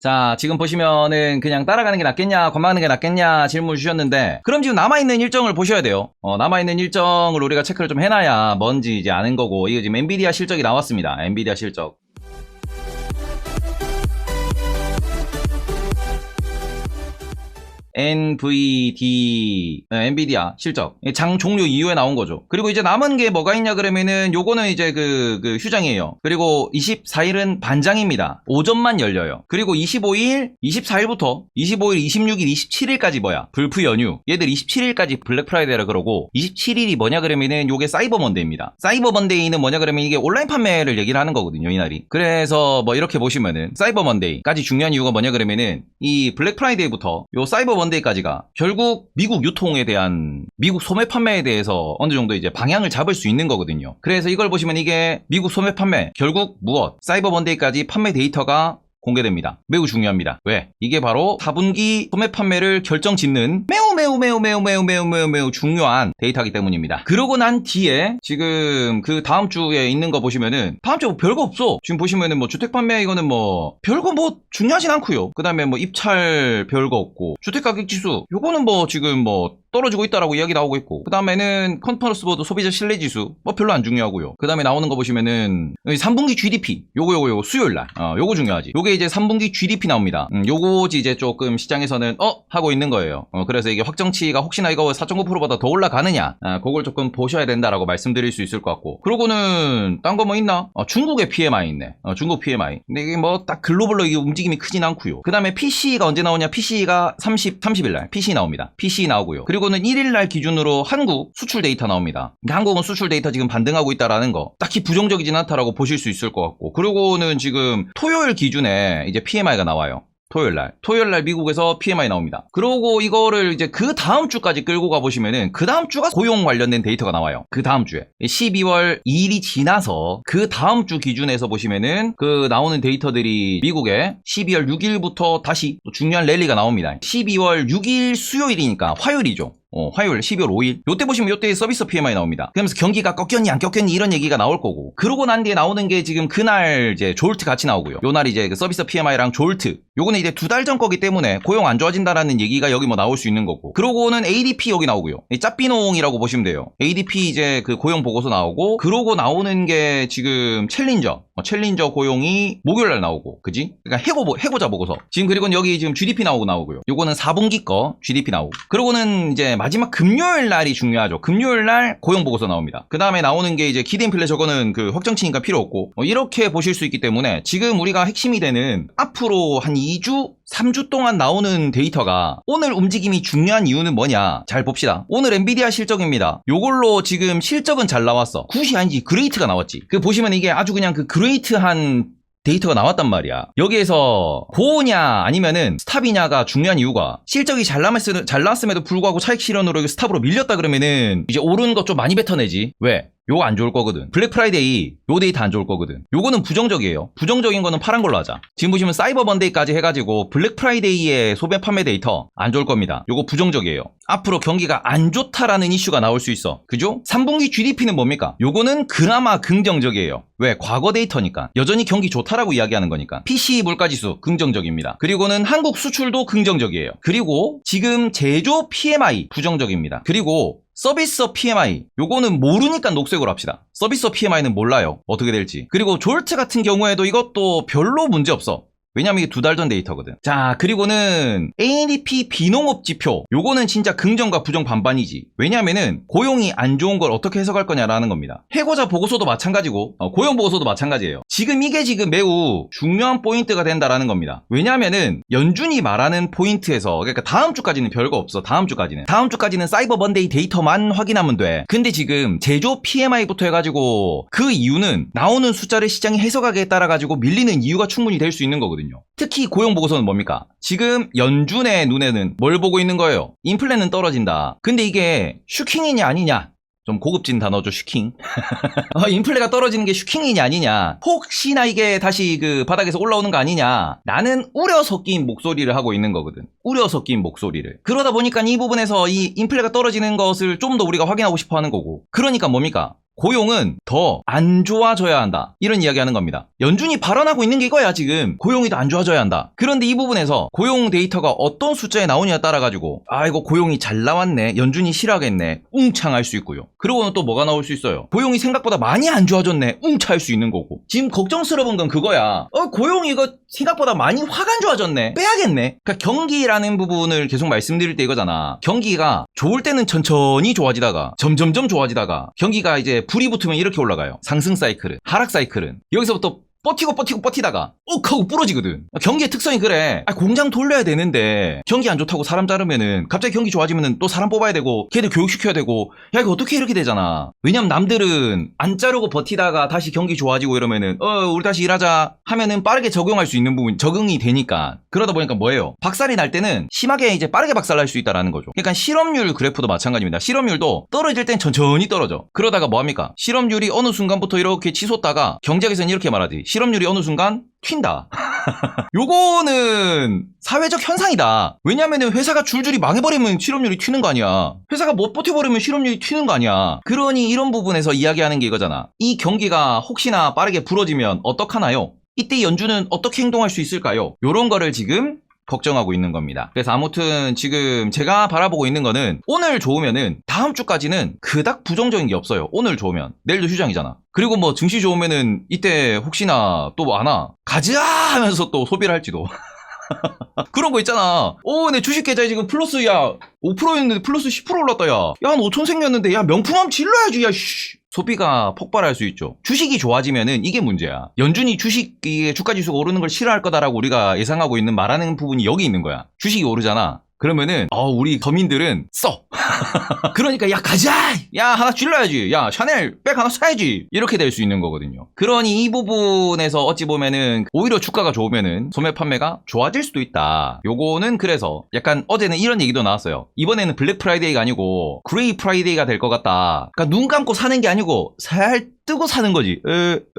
자, 지금 보시면은 그냥 따라가는 게 낫겠냐, 건망하는 게 낫겠냐 질문 주셨는데, 그럼 지금 남아있는 일정을 보셔야 돼요. 어, 남아있는 일정을 우리가 체크를 좀 해놔야 뭔지 이제 아는 거고, 이거 지금 엔비디아 실적이 나왔습니다. 엔비디아 실적. NVD, 네, 엔비디아 실적. 장 종료 이후에 나온 거죠. 그리고 이제 남은 게 뭐가 있냐 그러면은 요거는 이제 그, 그 휴장이에요. 그리고 24일은 반장입니다. 오전만 열려요. 그리고 25일, 24일부터 25일, 26일, 27일까지 뭐야? 불프 연휴. 얘들 27일까지 블랙 프라이데이라 그러고 27일이 뭐냐 그러면은 요게 사이버 먼데이입니다. 사이버 먼데이는 뭐냐 그러면 이게 온라인 판매를 얘기를 하는 거거든요, 이날이. 그래서 뭐 이렇게 보시면은 사이버 먼데이까지 중요한 이유가 뭐냐 그러면은 이 블랙 프라이데이부터 요 사이버 먼데이 까지가 결국 미국 유통에 대한 미국 소매 판매에 대해서 어느 정도 이제 방향을 잡을 수 있는 거거든요. 그래서 이걸 보시면 이게 미국 소매 판매 결국 무엇 사이버 먼데이까지 판매 데이터가 공개됩니다. 매우 중요합니다. 왜? 이게 바로 4분기 소매 판매를 결정 짓는 매우 매우 매우 매우 매우 매우 매우 매우 중요한 데이터이기 때문입니다. 그러고 난 뒤에 지금 그 다음 주에 있는 거 보시면은 다음 주뭐 별거 없어. 지금 보시면은 뭐 주택 판매 이거는 뭐 별거 뭐 중요하진 않고요. 그다음에 뭐 입찰 별거 없고 주택 가격 지수 요거는 뭐 지금 뭐 떨어지고 있다라고 이야기 나오고 있고 그 다음에는 컨퍼런스 보드 소비자 신뢰 지수 뭐 별로 안 중요하고요. 그 다음에 나오는 거 보시면은 여기 3분기 GDP 요거 요거 요거 수요일 날. 어, 요거 중요하지. 요게 이제 3분기 GDP 나옵니다. 음, 요거지 이제 조금 시장에서는 어? 하고 있는 거예요. 어, 그래서 이게 확정치가 혹시나 이거 4.9%보다 더 올라가느냐 아, 그걸 조금 보셔야 된다라고 말씀드릴 수 있을 것 같고. 그러고는 딴 거 뭐 있나? 어, 중국의 PMI 있네. 어, 중국 PMI 근데 이게 뭐 딱 글로벌로 이게 움직임이 크진 않고요. 그 다음에 PC가 언제 나오냐? PC가 30 30일 날. PC 나옵니다. PC 나오고요. 그리고 는 1일 날 기준으로 한국 수출 데이터 나옵니다. 근데 한국은 수출 데이터 지금 반등하고 있다라는 거 딱히 부정적이진 않다라고 보실 수 있을 것 같고 그리고는 지금 토요일 기준에 이제 PMI가 나와요. 토요일 날. 토요일 날 미국에서 PMI 나옵니다. 그러고 이거를 이제 그 다음 주까지 끌고 가보시면은 그 다음 주가 고용 관련된 데이터가 나와요. 그 다음 주에. 12월 2일이 지나서 그 다음 주 기준에서 보시면은 그 나오는 데이터들이 미국에 12월 6일부터 다시 또 중요한 랠리가 나옵니다. 12월 6일 수요일이니까 화요일이죠. 어, 화요일 12월 5일. 요때 보시면 요때 서비스 PMI 나옵니다. 그러면서 경기가 꺾였니 안 꺾였니 이런 얘기가 나올 거고. 그러고 난 뒤에 나오는 게 지금 그날 이제 졸트 같이 나오고요. 요날 이제 그 서비스 PMI랑 졸트. 요거는 이제 두 달 전 거기 때문에 고용 안 좋아진다라는 얘기가 여기 뭐 나올 수 있는 거고. 그러고는 ADP 여기 나오고요. 이 짭비농이라고 보시면 돼요. ADP 이제 그 고용 보고서 나오고 그러고 나오는 게 지금 챌린저. 어, 챌린저 고용이 목요일 날 나오고. 그지? 그러니까 해고 해고자 보고서. 지금 그리고 여기 지금 GDP 나오고 나오고요. 요거는 4분기 거 GDP 나오고. 그러고는 이제 마지막 금요일 날이 중요하죠. 금요일 날 고용 보고서 나옵니다. 그 다음에 나오는 게 이제 기대 인플레 저거는 그 확정치니까 필요 없고 어, 이렇게 보실 수 있기 때문에 지금 우리가 핵심이 되는 앞으로 한 2주 3주 동안 나오는 데이터가 오늘 움직임이 중요한 이유는 뭐냐? 잘 봅시다. 오늘 엔비디아 실적입니다. 요걸로 지금 실적은 잘 나왔어. 굿이 아니지 그레이트가 나왔지. 그 보시면 이게 아주 그냥 그 그레이트한 데이터가 나왔단 말이야. 여기에서 고냐 아니면은 스탑이냐가 중요한 이유가 실적이 잘, 나왔음, 잘 나왔음에도 불구하고 차익 실현으로 스탑으로 밀렸다 그러면은 이제 오른 거좀 많이 뱉어내지. 왜? 요거 안 좋을 거거든. 블랙 프라이데이 요 데이터 안 좋을 거거든. 요거는 부정적이에요. 부정적인 거는 파란 걸로 하자. 지금 보시면 사이버 번데이까지 해가지고 블랙 프라이데이의 소매 판매 데이터 안 좋을 겁니다. 요거 부정적이에요. 앞으로 경기가 안 좋다라는 이슈가 나올 수 있어. 그죠? 3분기 GDP는 뭡니까? 요거는 그나마 긍정적이에요. 왜? 과거 데이터니까. 여전히 경기 좋다라고 이야기하는 거니까. PC 물가지수 긍정적입니다. 그리고는 한국 수출도 긍정적이에요. 그리고 지금 제조 PMI 부정적입니다. 그리고 서비스 PMI 요거는 모르니까 녹색으로 합시다. 서비스 PMI는 몰라요. 어떻게 될지. 그리고 졸트 같은 경우에도 이것도 별로 문제 없어. 왜냐면 이게 두 달 전 데이터거든. 자, 그리고는 ADP 비농업 지표. 요거는 진짜 긍정과 부정 반반이지. 왜냐면은 고용이 안 좋은 걸 어떻게 해석할 거냐라는 겁니다. 해고자 보고서도 마찬가지고 어, 고용 보고서도 마찬가지예요. 지금 이게 지금 매우 중요한 포인트가 된다라는 겁니다. 왜냐면은 연준이 말하는 포인트에서 그러니까 다음 주까지는 별거 없어. 다음 주까지는. 다음 주까지는 사이버 먼데이 데이터만 확인하면 돼. 근데 지금 제조 PMI부터 해가지고 그 이유는 나오는 숫자를 시장이 해석하기에 따라 가지고 밀리는 이유가 충분히 될 수 있는 거거든 요. 특히 고용 보고서는 뭡니까? 지금 연준의 눈에는 뭘 보고 있는 거예요? 인플레는 떨어진다. 근데 이게 슈킹이냐 아니냐? 좀 고급진 단어죠, 슈킹. 어, 인플레가 떨어지는 게 슈킹이냐 아니냐. 혹시나 이게 다시 그 바닥에서 올라오는 거 아니냐. 나는 우려 섞인 목소리를 하고 있는 거거든. 우려 섞인 목소리를. 그러다 보니까 이 부분에서 이 인플레가 떨어지는 것을 좀 더 우리가 확인하고 싶어 하는 거고. 그러니까 뭡니까? 고용은 더 안 좋아져야 한다. 이런 이야기 하는 겁니다. 연준이 발언하고 있는 게 이거야, 지금. 고용이 더 안 좋아져야 한다. 그런데 이 부분에서 고용 데이터가 어떤 숫자에 나오냐에 따라 가지고, 아, 이거 고용이 잘 나왔네. 연준이 싫어하겠네. 웅창할 수 있고요. 그러고는 또 뭐가 나올 수 있어요. 고용이 생각보다 많이 안 좋아졌네. 웅차할 수 있는 거고. 지금 걱정스러운 건 그거야. 어, 고용이 이거 생각보다 많이 확 안 좋아졌네. 빼야겠네. 그러니까 경기라는 부분을 계속 말씀드릴 때 이거잖아. 경기가 좋을 때는 천천히 좋아지다가 점점점 좋아지다가 경기가 이제 불이 붙으면 이렇게 올라가요. 상승 사이클은. 하락 사이클은. 여기서부터 버티고 버티고 버티다가 욱 하고 부러지거든. 경기의 특성이 그래. 아, 공장 돌려야 되는데 경기 안 좋다고 사람 자르면은 갑자기 경기 좋아지면은 또 사람 뽑아야 되고 걔들 교육시켜야 되고 야 이거 어떻게 이렇게 되잖아. 왜냐면 남들은 안 자르고 버티다가 다시 경기 좋아지고 이러면은 어 우리 다시 일하자 하면은 빠르게 적용할 수 있는 부분 적응이 되니까 그러다 보니까 뭐예요? 박살이 날 때는 심하게 이제 빠르게 박살날 수 있다라는 거죠. 그러니까 실업률 그래프도 마찬가지입니다. 실업률도 떨어질 땐 천천히 떨어져. 그러다가 뭐 합니까? 실업률이 어느 순간부터 이렇게 치솟다가 경제학에서는 이렇게 말하지. 실업률이 어느 순간 튄다. 요거는 사회적 현상이다. 왜냐면은 회사가 줄줄이 망해버리면 실업률이 튀는 거 아니야. 회사가 못 버텨버리면 실업률이 튀는 거 아니야. 그러니 이런 부분에서 이야기하는 게 이거잖아. 이 경기가 혹시나 빠르게 부러지면 어떡하나요? 이때 연준은 어떻게 행동할 수 있을까요? 요런 거를 지금 걱정하고 있는 겁니다. 그래서 아무튼 지금 제가 바라보고 있는 거는 오늘 좋으면은 다음 주까지는 그닥 부정적인 게 없어요. 오늘 좋으면 내일도 휴장이잖아. 그리고 뭐 증시 좋으면은 이때 혹시나 또 안 와. 가자 하면서 또 소비를 할지도. 그런 거 있잖아. 오, 내 주식 계좌에 지금 플러스 야 5%였는데 플러스 10% 올랐다 야. 야, 한 5천 생겼는데 야 명품 한번 질러야지 야. 씨. 소비가 폭발할 수 있죠. 주식이 좋아지면은 이게 문제야. 연준이 주식이 주가 지수가 오르는 걸 싫어할 거다라고 우리가 예상하고 있는 말하는 부분이 여기 있는 거야. 주식이 오르잖아. 그러면은 어 우리 서민들은 써. 그러니까 야 가자. 야 하나 질러야지. 야 샤넬 백 하나 사야지. 이렇게 될 수 있는 거거든요. 그러니 이 부분에서 어찌 보면은 오히려 주가가 좋으면은 소매 판매가 좋아질 수도 있다. 요거는 그래서 약간 어제는 이런 얘기도 나왔어요. 이번에는 블랙 프라이데이가 아니고 그레이 프라이데이가 될 것 같다. 그러니까 눈 감고 사는 게 아니고 살 뜨고 사는 거지. 어,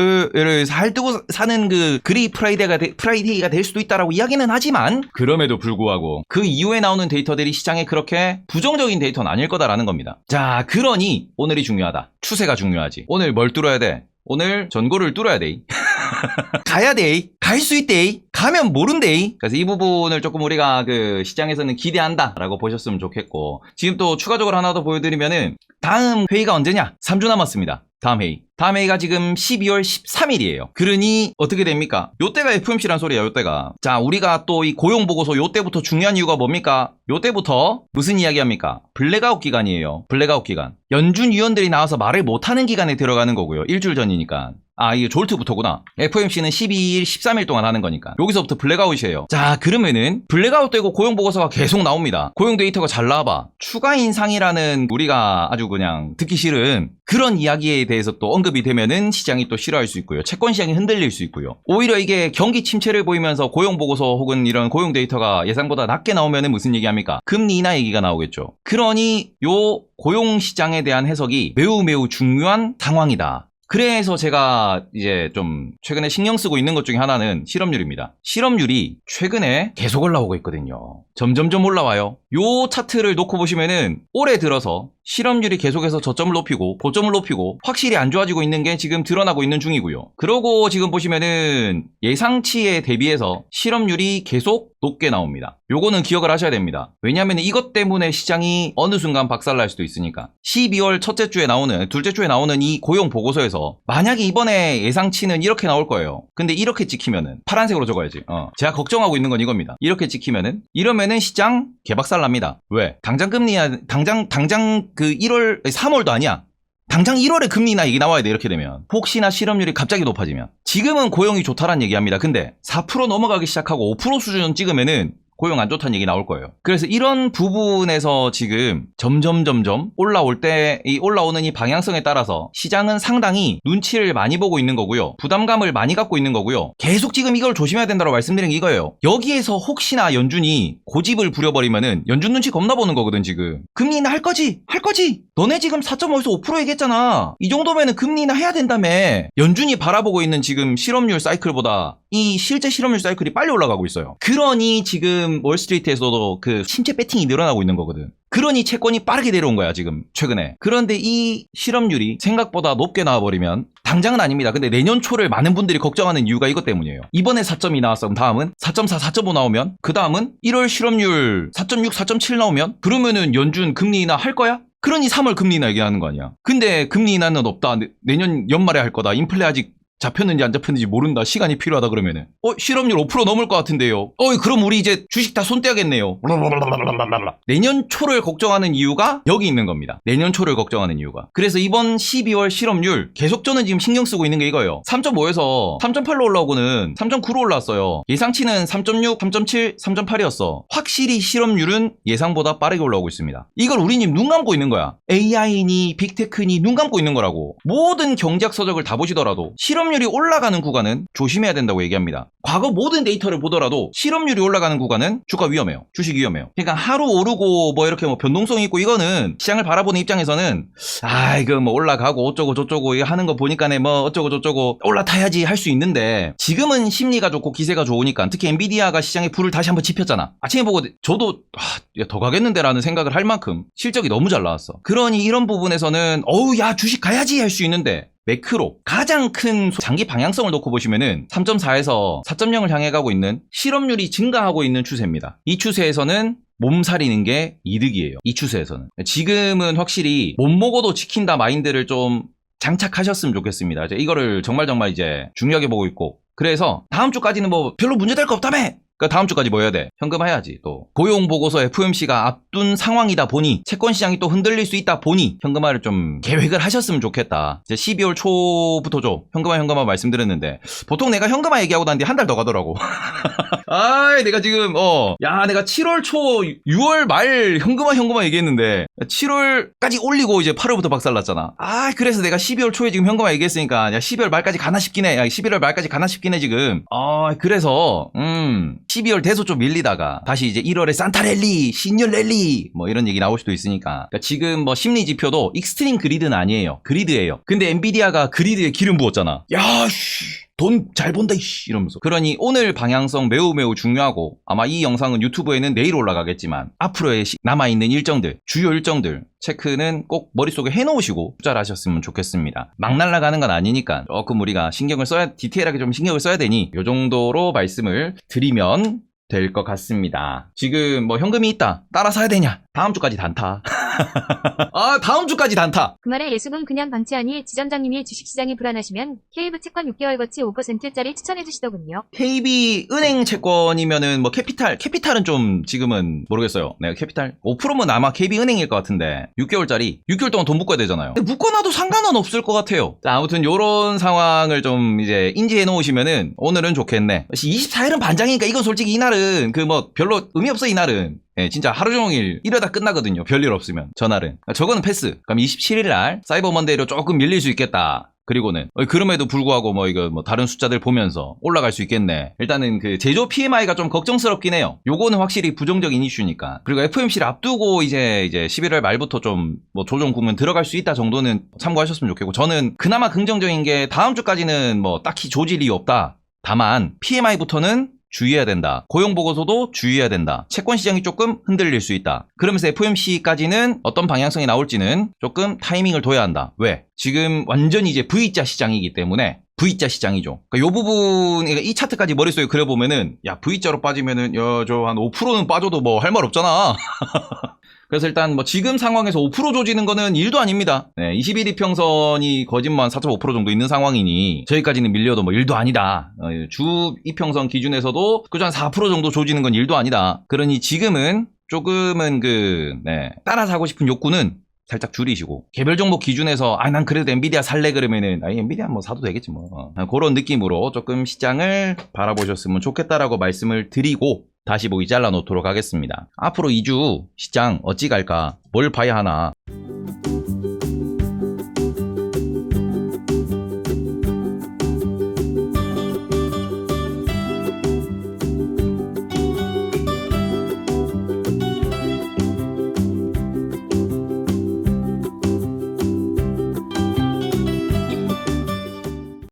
어, 를살 뜨고 사는 그 그레이 프라이데이가 되- 프라이데이가 될 수도 있다라고 이야기는 하지만 그럼에도 불구하고 그 이후에 나오는 데이터들이 시장에 그렇게 부정적인 데이터는 아닐 거다라는 겁니다. 자, 그러니 오늘이 중요하다. 추세가 중요하지. 오늘 뭘 뚫어야 돼? 오늘 전고를 뚫어야 돼. 가야 돼. 갈 수 있대. 가면 모른대. 그래서 이 부분을 조금 우리가 그 시장에서는 기대한다라고 보셨으면 좋겠고 지금 또 추가적으로 하나 더 보여드리면은 다음 회의가 언제냐? 3주 남았습니다. 다음 회의. 다음 회의가 지금 12월 13일이에요. 그러니 어떻게 됩니까? 요때가 FOMC란 소리야, 요때가. 자, 우리가 또 이 고용 보고서 요때부터 중요한 이유가 뭡니까? 요때부터 무슨 이야기 합니까? 블랙아웃 기간이에요. 블랙아웃 기간. 연준 위원들이 나와서 말을 못 하는 기간에 들어가는 거고요. 일주일 전이니까. 아, 이게 졸트부터구나. FOMC는 12일, 13일 동안 하는 거니까. 여기서부터 블랙아웃이에요. 자, 그러면은 블랙아웃 되고 고용 보고서가 계속 나옵니다. 고용 데이터가 잘 나와봐. 추가 인상이라는 우리가 아주 그냥 듣기 싫은 그런 이야기에 대해서 또 언급이 되면은 시장이 또 싫어할 수 있고요. 채권 시장이 흔들릴 수 있고요. 오히려 이게 경기 침체를 보이면서 고용 보고서 혹은 이런 고용 데이터가 예상보다 낮게 나오면은 무슨 얘기합니까? 금리 인하 얘기가 나오겠죠. 그러니 요 고용 시장에 대한 해석이 매우 매우 중요한 상황이다. 그래서 제가 이제 좀 최근에 신경 쓰고 있는 것 중에 하나는 실업률입니다. 실업률이 최근에 계속 올라오고 있거든요. 점점점 올라와요. 요 차트를 놓고 보시면은 올해 들어서 실업률이 계속해서 저점을 높이고 고점을 높이고 확실히 안 좋아지고 있는 게 지금 드러나고 있는 중이고요. 그러고 지금 보시면은 예상치에 대비해서 실업률이 계속 높게 나옵니다. 요거는 기억을 하셔야 됩니다. 왜냐하면 이것 때문에 시장이 어느 순간 박살날 수도 있으니까. 12월 첫째 주에 나오는 둘째 주에 나오는 이 고용 보고서에서 만약에 이번에 예상치는 이렇게 나올 거예요. 근데 이렇게 찍히면은 파란색으로 적어야지. 어. 제가 걱정하고 있는 건 이겁니다. 이렇게 찍히면은 이러면은 시장 개박살 납니다. 왜? 당장 금리 당장 당장 그 1월 3월도 아니야. 당장 1월에 금리나 얘기 나와야 돼 이렇게 되면 혹시나 실업률이 갑자기 높아지면 지금은 고용이 좋다란 얘기합니다 근데 4% 넘어가기 시작하고 5% 수준 찍으면은 고용 안 좋다는 얘기 나올 거예요. 그래서 이런 부분에서 지금 점점 점점 올라올 때 이 올라오는 이 방향성에 따라서 시장은 상당히 눈치를 많이 보고 있는 거고요. 부담감을 많이 갖고 있는 거고요. 계속 지금 이걸 조심해야 된다고 말씀드린 게 이거예요. 여기에서 혹시나 연준이 고집을 부려버리면은 연준 눈치 겁나 보는 거거든 지금. 금리 인하 할 거지? 할 거지? 너네 지금 4.5에서 5% 얘기했잖아. 이 정도면은 금리 인하 해야 된다며. 연준이 바라보고 있는 지금 실업률 사이클보다 이 실제 실업률 사이클이 빨리 올라가고 있어요. 그러니 지금 지금 월스트리트에서도 그 신체 배팅이 늘어나고 있는 거거든. 그러니 채권이 빠르게 내려온 거야, 지금, 최근에. 그런데 이 실업률이 생각보다 높게 나와버리면, 당장은 아닙니다. 근데 내년 초를 많은 분들이 걱정하는 이유가 이것 때문이에요. 이번에 4점이 나왔어. 그럼 다음은 4.4, 4.5 나오면, 그 다음은 1월 실업률 4.6, 4.7 나오면, 그러면은 연준 금리 인하 할 거야? 그러니 3월 금리 인하 얘기하는 거 아니야. 근데 금리 인하는 없다. 내- 내년 연말에 할 거다. 인플레 아직 잡혔는지 안 잡혔는지 모른다. 시간이 필요하다 그러면은. 어, 실업률 5% 넘을 것 같은데요. 어, 그럼 우리 이제 주식 다 손 떼야겠네요. 내년 초를 걱정하는 이유가 여기 있는 겁니다. 내년 초를 걱정하는 이유가. 그래서 이번 12월 실업률 계속 저는 지금 신경 쓰고 있는 게 이거예요. 3.5에서 3.8로 올라오고는 3.9로 올라왔어요. 예상치는 3.6, 3.7, 3.8이었어. 확실히 실업률은 예상보다 빠르게 올라오고 있습니다. 이걸 우리님 눈 감고 있는 거야. AI니 빅테크니 눈 감고 있는 거라고. 모든 경제학 서적을 다 보시더라도 실업 률이 올라가는 구간은 조심해야 된다고 얘기합니다. 과거 모든 데이터를 보더라도 실업률이 올라가는 구간은 주가 위험해요. 주식 위험해요. 그러니까 하루 오르고 뭐 이렇게 뭐 변동성이 있고 이거는 시장을 바라보는 입장에서는 아 이거 뭐 올라가고 어쩌고 저쩌고 하는 거 보니까네 뭐 어쩌고 저쩌고 올라타야지 할 수 있는데 지금은 심리가 좋고 기세가 좋으니까 특히 엔비디아가 시장에 불을 다시 한번 지폈잖아. 아침에 보고 저도 아, 야, 더 가겠는데라는 생각을 할 만큼 실적이 너무 잘 나왔어. 그러니 이런 부분에서는 어우 야 주식 가야지 할 수 있는데 매크로 가장 큰 소- 장기 방향성을 놓고 보시면은 3.4에서 4.0을 향해 가고 있는 실업률이 증가하고 있는 추세입니다. 이 추세에서는 몸살이는 게 이득이에요. 이 추세에서는. 지금은 확실히 못 먹어도 지킨다 마인드를 좀 장착하셨으면 좋겠습니다. 이거를 정말 정말 이제 중요하게 보고 있고. 그래서 다음 주까지는 뭐 별로 문제될 거 없다며! 그러니까 다음 주까지 뭐 해야 돼? 현금화해야지 또. 고용 보고서 FOMC가 앞둔 상황이다 보니 채권 시장이 또 흔들릴 수 있다 보니 현금화를 좀 계획을 하셨으면 좋겠다. 이제 12월 초부터죠. 현금화 현금화 말씀드렸는데 보통 내가 현금화 얘기하고 난 뒤에 한달 더 가더라고. 아, 내가 지금 어, 야, 내가 7월 초 6월 말 현금화 현금화 얘기했는데 7월까지 올리고 이제 8월부터 박살났잖아. 아, 그래서 내가 12월 초에 지금 현금화 얘기했으니까 야, 12월 말까지 가나 싶긴 해. 야, 11월 말까지 가나 싶긴 해 지금. 아, 그래서 음, 12월 대소 좀 밀리다가 다시 이제 1월에 산타 랠리, 신년 랠리 뭐 이런 얘기 나올 수도 있으니까. 그러니까 지금 뭐 심리 지표도 익스트림 그리드는 아니에요. 그리드예요. 근데 엔비디아가 그리드에 기름 부었잖아. 야, 씨. 돈 잘 번다 이씨 이러면서. 그러니 오늘 방향성 매우 매우 중요하고 아마 이 영상은 유튜브에는 내일 올라가겠지만 앞으로의 시- 남아있는 일정들 주요 일정들 체크는 꼭 머릿속에 해놓으시고 투자를 하셨으면 좋겠습니다. 막 날라가는 건 아니니까. 조금 우리가 신경을 써야 디테일하게 좀 신경을 써야 되니 이 정도로 말씀을 드리면 될 것 같습니다. 지금 뭐 현금이 있다 따라 사야 되냐? 다음 주까지 단타 아 다음 주까지 단타 그 말에 예수는 그냥 방치하니 지점장님이 주식시장이 불안하시면 케이브 채권 6개월 거치 5%짜리 추천해 주시더군요. KB 은행 채권이면은 뭐 캐피탈 캐피탈은 좀 지금은 모르겠어요. 내가 캐피탈 5%면 아마 KB 은행일 것 같은데 6개월짜리 6개월 동안 돈 묶어야 되잖아요. 근데 묶어놔도 상관은 없을 것 같아요. 자 아무튼 요런 상황을 좀 이제 인지해 놓으시면은 오늘은 좋겠네. 24일은 반장이니까 이건 솔직히 이날은 그 뭐 별로 의미 없어 이날은. 예, 진짜 하루 종일 이러다 끝나거든요. 별일 없으면 전날은. 저거는 패스. 그럼 27일 날 사이버 먼데이로 조금 밀릴 수 있겠다. 그리고는 어, 그럼에도 불구하고 뭐 이거 뭐 다른 숫자들 보면서 올라갈 수 있겠네. 일단은 그 제조 PMI가 좀 걱정스럽긴 해요. 요거는 확실히 부정적인 이슈니까. 그리고 FOMC를 앞두고 이제 이제 11월 말부터 좀 뭐 조정 국면 들어갈 수 있다 정도는 참고하셨으면 좋겠고 저는 그나마 긍정적인 게 다음 주까지는 뭐 딱히 조질 이유 없다. 다만 PMI부터는 주의해야 된다. 고용 보고서도 주의해야 된다. 채권 시장이 조금 흔들릴 수 있다. 그러면서 FOMC까지는 어떤 방향성이 나올지는 조금 타이밍을 둬야 한다. 왜? 지금 완전히 이제 V자 시장이기 때문에 V자 시장이죠. 그러니까 요 부분, 이 차트까지 머릿속에 그려보면은, 야, V자로 빠지면은, 야, 저 한 5%는 빠져도 뭐 할 말 없잖아. 그래서 일단 뭐 지금 상황에서 5% 조지는 거는 일도 아닙니다. 네, 21이 평선이 거짓말 4.5% 정도 있는 상황이니 저희까지는 밀려도 뭐 일도 아니다. 어, 주 이평선 기준에서도 그저 한4% 정도 조지는 건 일도 아니다. 그러니 지금은 조금은 그 네, 따라 사고 싶은 욕구는 살짝 줄이시고. 개별 종목 기준에서 아 난 그래도 엔비디아 살래 그러면은. 아 엔비디아 뭐 사도 되겠지 뭐. 어, 그런 느낌으로 조금 시장을 바라보셨으면 좋겠다라고 말씀을 드리고 다시 보기 잘라 놓도록 하겠습니다. 앞으로 2주 시장 어찌 갈까? 뭘 봐야 하나